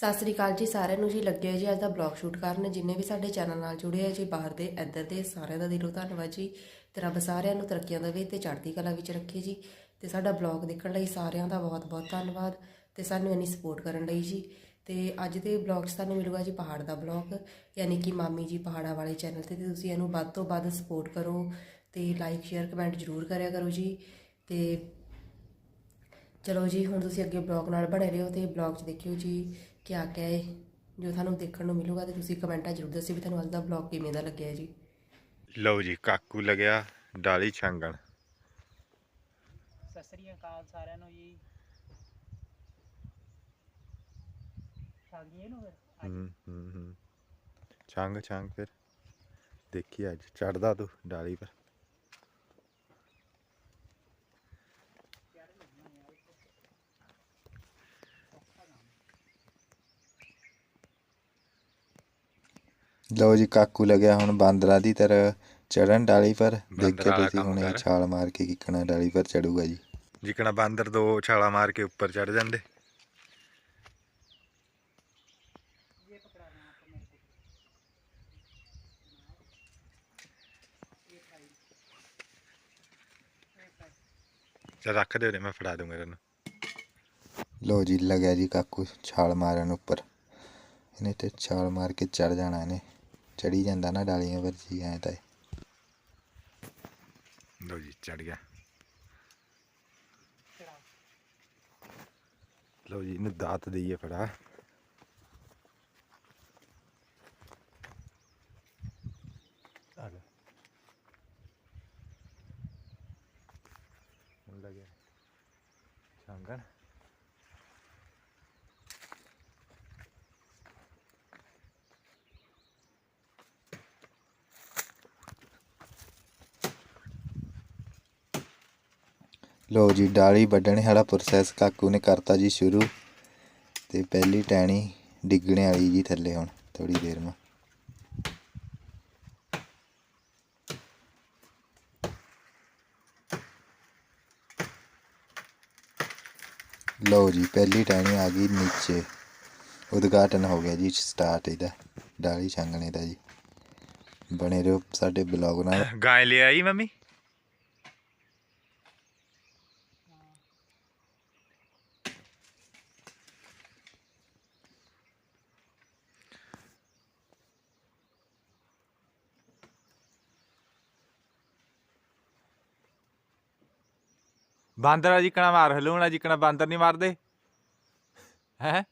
ਸਤਿ ਸ੍ਰੀ ਅਕਾਲ ਜੀ ਸਾਰਿਆਂ ਨੂੰ ਜੀ ਲੱਗਿਆ ਜੀ ਅੱਜ ਦਾ ਬਲੌਗ ਸ਼ੂਟ ਕਰਨ। ਜਿੰਨੇ ਵੀ ਸਾਡੇ ਚੈਨਲ ਨਾਲ ਜੁੜੇ ਆ ਜੀ, ਬਾਹਰ ਦੇ, ਇੱਧਰ ਦੇ, ਸਾਰਿਆਂ ਦਾ ਦਿਲੋਂ ਧੰਨਵਾਦ ਜੀ। ਤੇ ਰੱਬ ਸਾਰਿਆਂ ਨੂੰ ਤਰੱਕੀਆਂ ਦੇਵੇ ਤੇ ਚੜ੍ਹਦੀ ਕਲਾ ਵਿੱਚ ਰੱਖੇ ਜੀ। ਤੇ ਸਾਡਾ ਬਲੌਗ ਦੇਖਣ ਲਈ ਸਾਰਿਆਂ ਦਾ ਬਹੁਤ-ਬਹੁਤ ਧੰਨਵਾਦ ਤੇ ਸਾਨੂੰ ਇੰਨੀ ਸਪੋਰਟ ਕਰਨ ਲਈ ਜੀ। ਤੇ ਅੱਜ ਦੇ ਬਲੌਗ 'ਚ ਤੁਹਾਨੂੰ ਮਿਲੂਗਾ ਜੀ ਪਹਾੜ ਦਾ ਬਲੌਗ ਯਾਨੀ ਕਿ ਮਾਮੀ ਜੀ ਪਹਾੜਾਂ ਵਾਲੇ ਚੈਨਲ ਤੇ। ਤੇ ਤੁਸੀਂ ਇਹਨੂੰ ਵੱਧ ਤੋਂ ਵੱਧ ਸਪੋਰਟ ਕਰੋ ਤੇ ਲਾਈਕ ਸ਼ੇਅਰ ਕਮੈਂਟ ਜ਼ਰੂਰ ਕਰਿਆ ਕਰੋ ਜੀ। ਤੇ ਚਲੋ ਜੀ, ਹੁਣ ਤੁਸੀਂ ਅੱਗੇ ਬਲੌਗ ਨਾਲ ਬਣੇ ਰਹੋ ਤੇ ਬਲੌਗ 'ਚ ਦੇਖਿਓ ਜੀ। ਕਿਆ ਕਿਆ ਹੈ ਜੋ ਤੁਹਾਨੂੰ ਦੇਖਣ ਨੂੰ ਮਿਲੂਗਾ ਤੇ ਤੁਸੀਂ ਕਮੈਂਟਾਂ ਜ਼ਰੂਰ ਦੱਸਿਓ ਵੀ ਤੁਹਾਨੂੰ ਅੱਜ ਦਾ ਬਲੌਗ ਕਿਵੇਂ ਦਾ ਲੱਗਿਆ ਜੀ। ਲਓ ਜੀ ਕਾਕੂ ਲੱਗਿਆ ਡਾਲੀ ਛਾਂਗਣ। ਸਤਿ ਸ੍ਰੀ ਅਕਾਲ ਸਾਰਿਆਂ ਨੂੰ ਜੀ। ਛਾਗੀਏ ਨੂੰ ਫਿਰ? ਹੂੰ ਹੂੰ ਛਾਂਗ ਛਾਂਗ ਫਿਰ। ਦੇਖੀ ਅੱਜ ਚੜਦਾ ਤੂੰ ਡਾਲੀ ਪਰ। ਲਓ ਜੀ ਕਾਕੂ ਲੱਗਿਆ ਹੁਣ ਬਾਂਦਰਾਂ ਦੀ ਤਰ੍ਹਾਂ ਚੜਨ ਡਾਲੀ ਪਰ। ਦੇਖਿਓ ਵਾਲਾ ਤੁਸੀਂ ਕੰਮ ਹੁਣ ਕਰ। ਛਾਲ ਮਾਰ ਕੇ ਕਿੱਕਣਾ ਡਾਲੀ ਪਰ ਚੜੂਗਾ ਜੀ। ਜਿਕਣਾ ਬਾਂਦਰ ਦੋ ਛਾਲਾ ਮਾਰ ਕੇ ਉੱਪਰ ਚੜ ਜਾਂਦੇ। ਚਲ ਰੱਖ ਦੇ ਉਰੇ ਮੈਂ ਫੜਾ ਦੂੰਗਾ ਤੈਨੂੰ ਲੋ ਜੀ ਲੱਗਿਆ ਜੀ ਕਾਕੂ ਛਾਲ ਮਾਰਨ ਉੱਪਰ। ਇਹਨੇ ਤੇ ਛਾਲ ਮਾਰ ਕੇ ਚੜ ਜਾਣਾ ਇਹਨੇ। ਚੜੀ ਜਾਂਦਾ ਨਾ ਡਾਲੀਆਂ ਪਰ ਜੀ ਐ ਤਾਂ ਇਹ। ਲਓ ਜੀ ਚੜ ਗਿਆ ਚੜਾ ਲਓ ਜੀ, ਇਹਨੂੰ ਦਾਤ ਦਈਏ ਫੜਾ ਆ ਲੈ ਹੁਣ ਲੱਗਿਆ ਛਾਂਗਣ ਲੋ ਜੀ, ਡਾਲੀ ਵੱਢਣ ਵਾਲਾ ਪ੍ਰੋਸੈਸ ਕਾਕੂ ਨੇ ਕਰਤਾ ਜੀ ਸ਼ੁਰੂ ਤੇ ਪਹਿਲੀ ਟਹਿਣੀ ਡਿੱਗਣੇ ਵਾਲੀ ਜੀ ਥੱਲੇ ਹੁਣ ਥੋੜੀ ਦੇਰ ਮਾ। ਲਓ ਜੀ, ਪਹਿਲੀ ਟਹਿਣੀ ਆ ਗਈ ਨੀਚੇ। ਉਦਘਾਟਨ ਹੋ ਗਿਆ ਜੀ ਸਟਾਰਟ ਇਹਦਾ, ਡਾਲੀ ਛਾਂਗਣੇ ਦਾ ਜੀ। ਬਣੇ ਰਹੋ ਸਾਡੇ ਬਲੌਗ ਨਾਲ। ਗਾਂ ਲੈ ਮੰਮੀ? ਬਾਂਦਰ ਆ ਜਿੱਕਣਾ ਮਾਰ, ਹਲੂਣਾ ਜਿਕਣਾ ਬਾਂਦਰ ਨਹੀਂ ਮਾਰਦੇ। ਹੈ?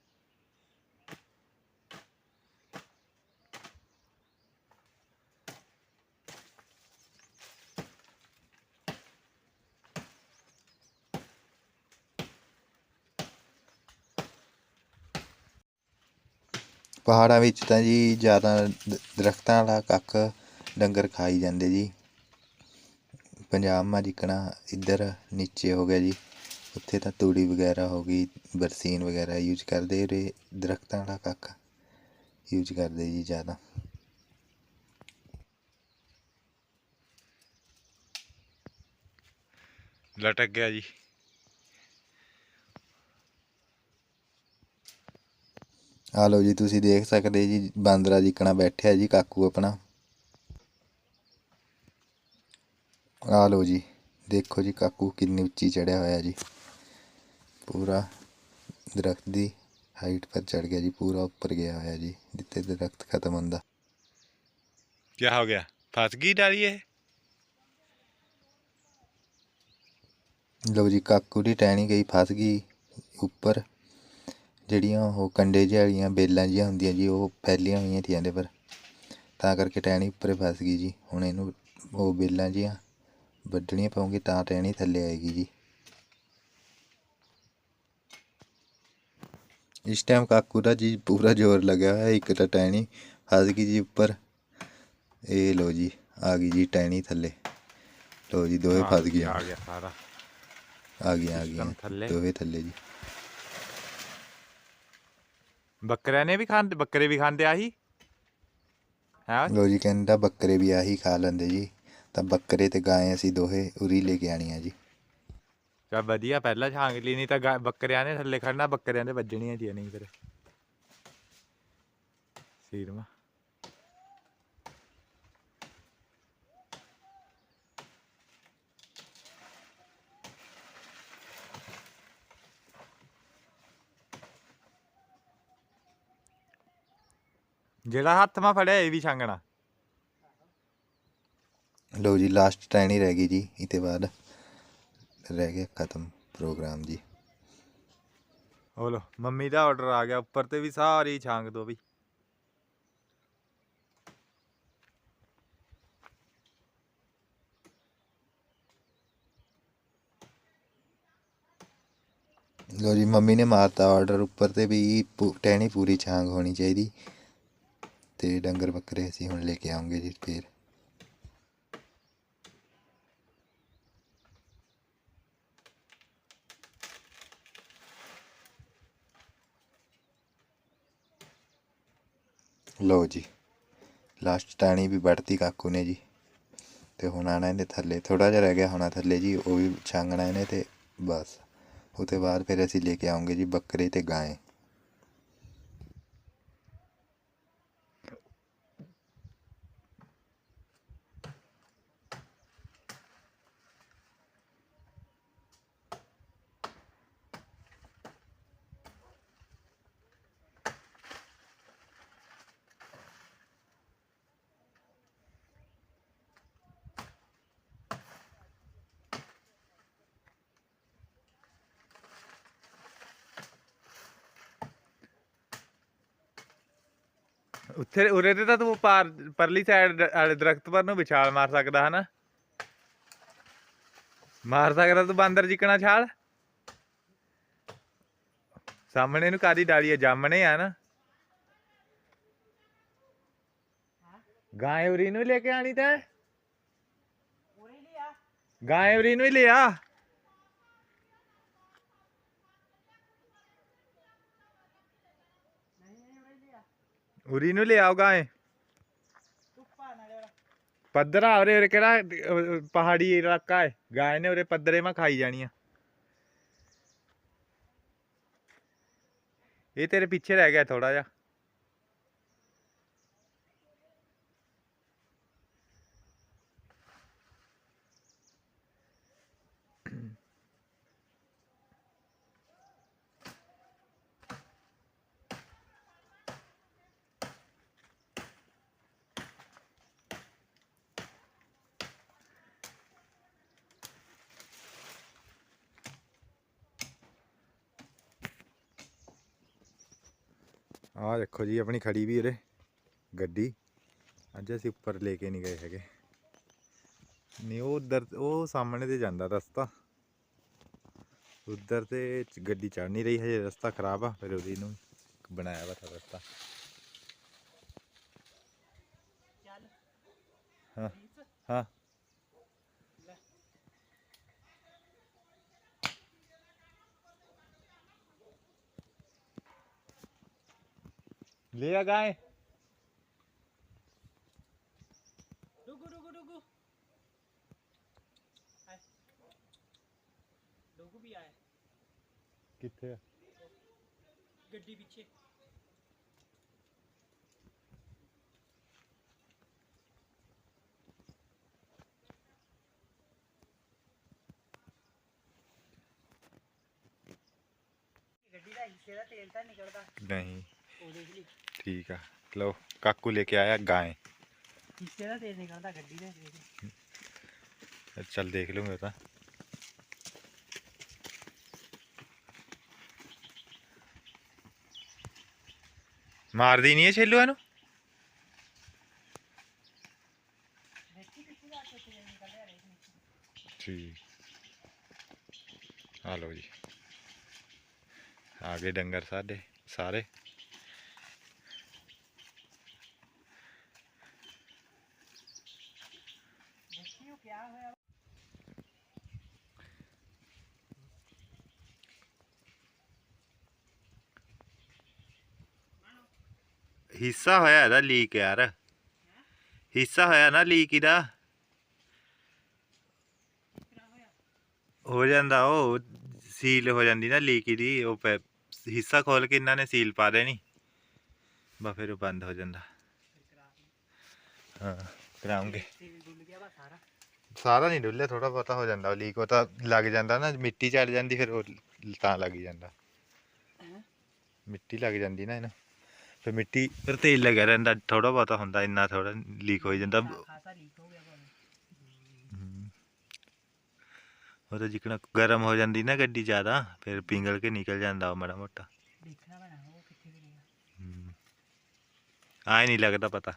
ਪਹਾੜਾਂ ਵਿੱਚ ਤਾਂ ਜੀ ਜ਼ਿਆਦਾ ਦ- ਦਰਖਤਾਂ ਵਾਲਾ ਕੱਖ ਡੰਗਰ ਖਾਈ ਜਾਂਦੇ ਜੀ। ਪੰਜਾਬ ਮਾ ਜਿਕਣਾ ਇੱਧਰ ਨੀਚੇ ਹੋ ਗਿਆ ਜੀ। ਉੱਥੇ ਤਾਂ ਤੂੜੀ ਵਗੈਰਾ ਹੋ ਗਈ ਬਰਸੀਨ ਵਗੈਰਾ ਯੂਜ਼ ਕਰਦੇ ਰੇ ਦਰਖਤਾਂ ਵਾਲਾ ਕੱਖ ਯੂਜ਼ ਕਰਦੇ ਜੀ ਜ਼ਿਆਦਾ। ਲਟਕ ਗਿਆ ਜੀ। ਆ ਲਓ ਜੀ ਤੁਸੀਂ ਦੇਖ ਸਕਦੇ ਜੀ ਬਾਂਦਰਾ ਜਿਕਣਾ ਬੈਠਿਆ ਜੀ ਕਾਕੂ ਆਪਣਾ। ਆ ਲਓ ਜੀ ਦੇਖੋ ਜੀ ਕਾਕੂ ਕਿੰਨੀ ਉੱਚੀ ਚੜਿਆ ਹੋਇਆ ਜੀ। ਪੂਰਾ ਦਰਖਤ ਦੀ ਹਾਈਟ ਪਰ ਚੜ ਗਿਆ ਜੀ ਪੂਰਾ ਉੱਪਰ ਗਿਆ ਹੋਇਆ ਜੀ ਜਿੱਥੇ ਦਰਖਤ ਖਤਮ ਹੁੰਦਾ। ਕੀ ਹੋ ਗਿਆ? ਫਸ ਗਈ ਡਾਲੀ ਇਹ? ਲਓ ਜੀ ਕਾਕੂ ਦੀ ਟਹਿਣੀ ਗਈ ਫਸ ਗਈ ਉੱਪਰ। ਜਿਹੜੀਆਂ ਉਹ ਕੰਡੇ ਜਿਹੇ ਵਾਲੀਆਂ ਬੇਲਾਂ ਜਿਹੀਆਂ ਹੁੰਦੀਆਂ ਜੀ ਉਹ ਫੈਲੀਆਂ ਹੋਈਆਂ ਸੀ ਇਹਦੇ ਪਰ। ਤਾਂ ਕਰਕੇ ਟਹਿਣੀ ਉੱਪਰ ਫਸ ਗਈ ਜੀ ਹੁਣ ਇਹਨੂੰ ਉਹ ਬੇਲਾਂ ਜਿਹੀਆਂ ਵੱਢਣੀਆਂ ਪਊਗੀ ਤਾਂ ਟਹਿਣੀ ਥੱਲੇ ਆਏਗੀ ਜੀ। ਇਸ ਟਾਈਮ ਕਾਕੂ ਦਾ ਜੀ ਪੂਰਾ ਜ਼ੋਰ ਲੱਗਿਆ ਹੋਇਆ ਇੱਕ ਤਾਂ ਟਹਿਣੀ ਫਸ ਗਈ ਜੀ ਉੱਪਰ। ਇਹ ਲਓ ਜੀ ਆ ਗਈ ਜੀ ਟਹਿਣੀ ਥੱਲੇ। ਲਓ ਜੀ ਦੋਵੇਂ ਫਸ ਗਈਆਂ। ਆ ਗਿਆ ਸਾਰਾ। ਆ ਗਈਆਂ ਆ ਥੱਲੇ। ਦੋਵੇਂ ਥੱਲੇ ਜੀ। ਬੱਕਰਿਆਂ ਨੇ ਵੀ ਖਾਂਦੇ ਬੱਕਰੇ ਵੀ ਖਾਂਦੇ ਆਹੀ? ਹੈ? ਲੋ ਜੀ ਕਹਿੰਦਾ ਬੱਕਰੇ ਵੀ ਆਹੀ ਖਾ ਲੈਂਦੇ ਜੀ। ਤਾਂ ਬੱਕਰੇ ਤੇ ਗਾਂ ਅਸੀਂ ਦੋਹੇ ਉਰੀ ਲੈ ਕੇ ਆਣੀਆਂ ਜੀ। ਚਾ ਵਧੀਆ, ਪਹਿਲਾਂ ਛਾਂਗ ਲਈ, ਨਹੀਂ ਤਾਂ ਗਾ- ਬੱਕਰਿਆਂ ਨੇ ਥੱਲੇ ਖੜਨਾ, ਬੱਕਰਿਆਂ ਦੇ ਵੱਜਣੀਆਂ ਜੀ ਨਹੀਂ ਫਿਰ। ਸੀਰਮਾ। ਜਿਹੜਾ ਹੱਥ ਮਾ ਫੜਿਆ, ਇਹ ਵੀ ਛਾਂਗਣਾ। ਲਓ ਜੀ ਲਾਸਟ ਟ੍ਰੈਨ ਰਹਿ ਗਈ ਜੀ ਇਹ ਤੋਂ ਬਾਅਦ ਰਹਿ ਗਿਆ ਖਤਮ ਪ੍ਰੋਗਰਾਮ ਜੀ। ਉਹ ਲੋ ਮੰਮੀ ਦਾ ਆਰਡਰ ਆ ਗਿਆ ਉੱਪਰ ਤੇ ਵੀ ਸਾਰੀ ਛਾਂਗ ਦੋ ਵੀ। ਲਓ ਜੀ ਮੰਮੀ ਨੇ ਮਾਰਤਾ ਆਰਡਰ ਉੱਪਰ ਤੇ ਵੀ ਟਹਿਣੀ ਪੂਰੀ ਛਾਂਗ ਹੋਣੀ ਚਾਹੀਦੀ। ਤੇ ਡੰਗਰ ਬੱਕਰੇ ਅਸੀਂ ਹੁਣ ਲੈ ਕੇ ਆਉਂਗੇ ਜੀ ਫੇਰ। ਲਓ ਜੀ ਲਾਸਟ ਟਾਣੀ ਵੀ ਵੱਢਤੀ ਕਾਕੂ ਨੇ ਜੀ। ਤੇ ਹੁਣ ਆਣਾ ਇਹਨੇ ਥੱਲੇ ਥੋੜਾ ਜਿਹਾ ਰਹਿ ਗਿਆ ਹੋਣਾ ਥੱਲੇ ਜੀ, ਉਹ ਵੀ ਛਾਂਗਣਾ ਇਹਨੇ ਤੇ ਬਸ। ਉਹ ਤੋਂ ਬਾਅਦ ਫਿਰ ਅਸੀਂ ਲੈ ਕੇ ਆਉਂਗੇ ਜੀ ਬੱਕਰੇ ਤੇ ਗਾਂ ਉੱਥੇ ਉਰੇ ਤੇ ਤਾਂ ਤੂੰ ਪਾਰ ਪਰਲੀ ਸਾਈਡ ਵਾਲੇ ਦਰਖਤ ਪਰ ਨੂੰ ਵਿਛਾਲ ਮਾਰ ਸਕਦਾ ਹਨਾ? ਮਾਰ ਸਕਦਾ ਤੂੰ ਬਾਂਦਰ ਜਿਕਣਾ ਛਾਲ? ਸਾਹਮਣੇ ਨੂੰ ਕਾਦੀ ਡਾਲੀ ਆ? ਜਾਮਣੇ ਆ ਨਾ? ਗਾਂ ਉਰੀ ਨੂੰ ਲੈ ਕੇ ਆਣੀ ਤੈਂ? ਉਰੇ ਲਿਆ। ਗਾਂ ਉਰੀ ਨੂੰ ਹੀ ਲਿਆ ਨਹੀਂ ਨਹੀਂ ਉਰੇ ਲਿਆ ਉਰੀ ਨੂੰ ਲਿਆਓ ਗਾਂ ਧੁੱਪਾ ਪੱਧਰਾ ਉਰੇ ਉਰੇ ਕਿਹੜਾ ਅਹ, ਪਹਾੜੀ ਇਲਾਕਾ ਏ ਗਾਂ ਨੇ ਉਰੇ ਪੱਧਰੇ ਮਾ ਖਾਈ ਜਾਣੀਆਂ। ਇਹ ਤੇਰੇ ਪਿੱਛੇ ਰਹਿ ਗਿਆ ਥੋੜਾ ਜਿਹਾ। ਆਹ ਦੇਖੋ ਜੀ ਆਪਣੀ ਖੜੀ ਵੀ ਉਰੇ ਗੱਡੀ। ਅੱਜ ਅਸੀਂ ਉੱਪਰ ਲੈ ਕੇ ਨਹੀਂ ਗਏ ਹੈਗੇ। ਨਹੀਂ ਉਹ ਉਧਰ ਉਹ ਸਾਹਮਣੇ ਤੇ ਜਾਂਦਾ ਰਸਤਾ। ਉਧਰ ਤੇ ਗੱਡੀ ਚੜ ਨਹੀਂ ਰਹੀ ਹਜੇ ਰਸਤਾ ਖਰਾਬ ਆ ਫਿਰ ਉਹਦੀ ਨੂੰ ਬਣਾਇਆ ਵਾ ਥਾ ਰਸਤਾ। ਚੱਲ। ਹਾਂ ਹਾਂ। ਆ ਗਾਏ ਡੁਗੂ ਡੁਗੂ ਡੁਗੂ ਆਏ ਡੁਗੂ ਵੀ ਆਇਆ ਕਿੱਥੇ ਆ ਗੱਡੀ ਪਿੱਛੇ ਗੱਡੀ ਦਾ ਹਿੱਸੇ ਦਾ ਤੇਲ ਤਾਂ ਨਿਕਲਦਾ ਨਹੀਂ ਠੀਕ ਆ। ਲਓ ਕਾਕੂ ਲੈ ਕੇ ਆਇਆ ਦਾ ਨਿਕਲਦਾ ਗੱਡੀ ਦੇ ਲਈ। ਚੱਲ ਦੇਖ ਲੂੰਗਾ ਤਾਂ। ਮਾਰਦੀ ਨਹੀਂ ਹੈ ਛੇਲੂ ਇਹਨੂੰ? ਠੀਕ। ਆ ਲਓ ਜੀ। ਆ ਗਏ ਡੰਗਰ ਸਾਡੇ ਸਾਰੇ ਦੇਖੀ ਉਹ ਕਿਆ ਹੋਇਆ ਹਿੱਸਾ ਹੋਇਆ ਇਹਦਾ ਲੀਕ ਯਾਰ। ਹਿੱਸਾ ਹੋਇਆ ਨਾ ਲੀਕ ਇਹਦਾ। ਹੋ ਜਾਂਦਾ ਉਹ ਸੀਲ ਹੋ ਜਾਂਦੀ ਨਾ ਲੀਕ ਦੀ ਉਹ ਹਿੱਸਾ ਖੋਲ ਕੇ ਇਹਨਾਂ ਨੇ ਸੀਲ ਪਾ ਦੇਣੀ। ਬਾ ਫਿਰ ਉਹ ਬੰਦ ਹੋ ਜਾਂਦਾ। ਹਾਂ ਕਰਾਉਂਗੇ। ਸਾਰਾ ਨਹੀਂ ਡੁੱਲਿਆ ਥੋੜਾ ਬਹੁਤਾ ਹੋ ਜਾਂਦਾ ਲੀਕ ਉਹ ਤਾਂ ਲੱਗ ਜਾਂਦਾ ਨਾ ਮਿੱਟੀ ਚੜ ਜਾਂਦੀ ਫਿਰ ਉਹ ਤਾਂ ਲੱਗ ਜਾਂਦਾ? ਮਿੱਟੀ ਲੱਗ ਜਾਂਦੀ ਨਾ ਇਹਨੂੰ। ਫਿਰ ਮਿੱਟੀ ਫਿਰ ਤੇਲ ਲੱਗਿਆ ਰਹਿੰਦਾ ਥੋੜਾ ਬਹੁਤਾ ਹੁੰਦਾ ਇੰਨਾ ਥੋੜਾ ਲੀਕ ਹੋ ਜਾਂਦਾ। ਖਾਸਾ ਲੀਕ ਹੋ ਗਿਆ ਭਾਵੇਂ। ਹਮ। ਉਹ ਤਾਂ ਜਿਕਣਾ ਗਰਮ ਹੋ ਜਾਂਦੀ ਨਾ ਗੱਡੀ ਜ਼ਿਆਦਾ ਫਿਰ ਪਿੰਗਲ ਕੇ ਨਿਕਲ ਜਾਂਦਾ ਉਹ ਮਾੜਾ ਮੋਟਾ। ਦੇਖਣਾ ਪੈਣਾ ਉਹ ਕਿੱਥੇ ਗਈ ਹਮ। ਆਏ ਨਹੀਂ ਲੱਗਦਾ ਪਤਾ।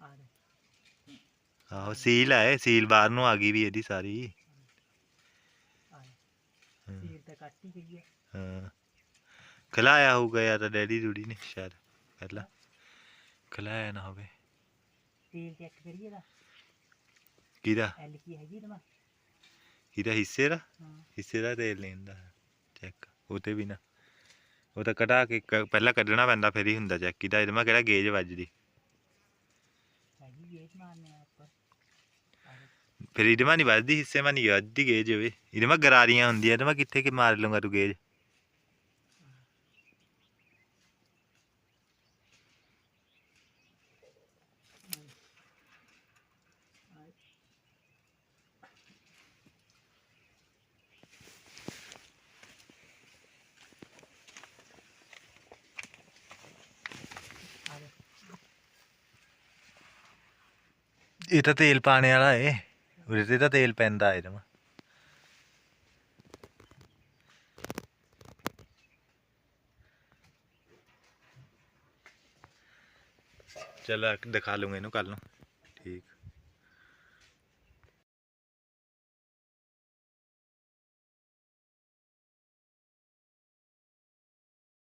ਆ ਦੇ ਆਹੋ ਸੀਲ ਹੈ ਸੀਲ ਬਾਹਰ ਨੂੰ ਆ ਗਈ ਵੀ ਇਹਦੀ ਸਾਰੀ। ਆ ਦੇ ਤੇ ਕੱਟ ਹੀ ਗਈ ਹੈ। ਹਾਂ। ਖਲਾਇਆ ਹੋਊਗਾ ਜਾਂ ਤਾਂ ਡੈਡੀ ਡੂਡੀ ਨੇ ਸ਼ਾਇਦ ਪਹਿਲਾਂ ਖਲਾਇਆ ਨਾ ਹੋਵੇ। ਤੇਲ ਚੈੱਕ ਕਰੀਏ ਦਾ ਕਿਹਦਾ? ਐਲ ਕੀ ਹੈਗੀ ਨਾ ਕਿਹਦਾ ਹਿੱਸੇ ਦਾ? ਹਾਂ। ਹਿੱਸੇ ਦਾ ਤੇਲ ਹੁੰਦਾ ਚੈੱਕ। ਉਹ ਤੇ ਵੀ ਨਾ। ਉਹ ਤਾਂ ਕਢਾ ਕੇ ਕ- ਪਹਿਲਾਂ ਕੱਢਣਾ ਪੈਂਦਾ ਫਿਰ ਹੀ ਹੁੰਦਾ ਚੈੱਕ ਕਿਹਦਾ। ਇਹਦੇ ਮੈਂ ਕਿਹੜਾ ਗੇਜ ਵੱਜਦੀ? ਹੈਗੀ ਮਾਰਨੇ ਆ ਉੱਪਰ ਫਿਰ ਇਹਦੇ ਮਾ ਨਹੀਂ ਵੱਜਦੀ ਹਿੱਸੇ ਮਾ ਨਹੀਂ ਵੱਜਦੀ ਗੇਜ ਹੋਵੇ ਇਹਦੇ ਮਾ ਗਰਾਰੀਆਂ ਹੁੰਦੀਆਂ ਇਹਦੇ ਮਾ ਕਿੱਥੇ ਕਿ ਮਾਰ ਲੂੰਗਾ ਤੂੰ ਗੇਜ ਆ ਦੇ ਇਹ ਤਾਂ ਤੇਲ ਪਾਣੇ ਵਾਲਾ ਏ ਉਹਦੇ ਤੇ ਤਾਂ ਤੇਲ ਪੈਂਦਾ ਇਹਦੇ